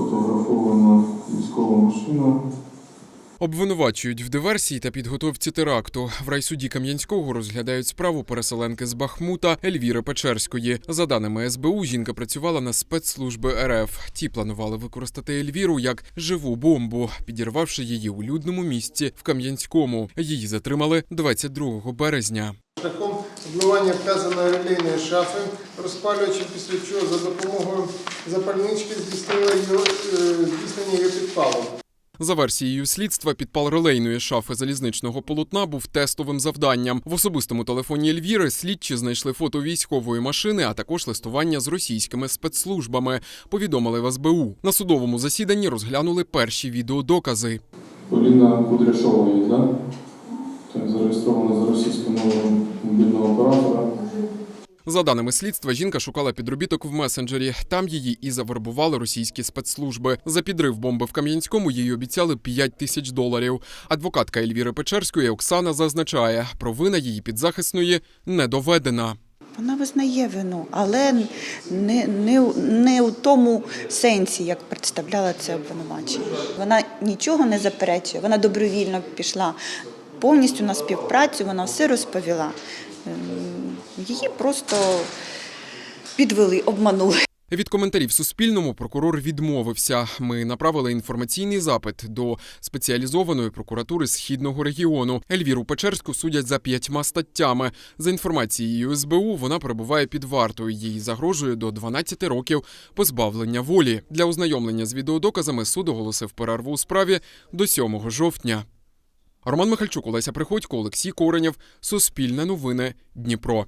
Фотографована військова машина. Обвинувачують в диверсії та підготовці теракту. В райсуді Кам'янського розглядають справу переселенки з Бахмута Ельвіри Печерської. За даними СБУ, жінка працювала на спецслужби РФ. Ті планували використати Ельвіру як живу бомбу, підірвавши її у людному місці в Кам'янському. Її затримали 22 березня. Шляхом змивання вказаної релейної шафи, розпалюючи після чого за допомогою запальнички здійснили підпалу. За версією слідства, підпал релейної шафи залізничного полотна був тестовим завданням. В особистому телефоні Ельвіри слідчі знайшли фото військової машини, а також листування з російськими спецслужбами. Повідомили в СБУ. На судовому засіданні розглянули перші відеодокази. Поліна Кудряшова є, да? Так, зареєстрована за російською. За даними слідства, жінка шукала підробіток в месенджері. Там її і завербували російські спецслужби. За підрив бомби в Кам'янському їй обіцяли 5 тисяч доларів. Адвокатка Ельвіри Печерської Оксана зазначає, провина її підзахисної не доведена. Вона визнає вину, але не, не, не у тому сенсі, як представляла це обвинувачення. Вона нічого не заперечує, вона добровільно пішла повністю на співпрацю, вона все розповіла. Її просто підвели, обманули. Від коментарів Суспільному прокурор відмовився. Ми направили інформаційний запит до спеціалізованої прокуратури східного регіону. Ельвіру Печерську судять за п'ятьма статтями. За інформацією СБУ, вона перебуває під вартою. Їй загрожує до 12 років позбавлення волі. Для ознайомлення з відеодоказами суд оголосив перерву у справі до 7 жовтня. Роман Михальчук, Олеся Приходько, Олексій Коренєв. Суспільне новини. Дніпро.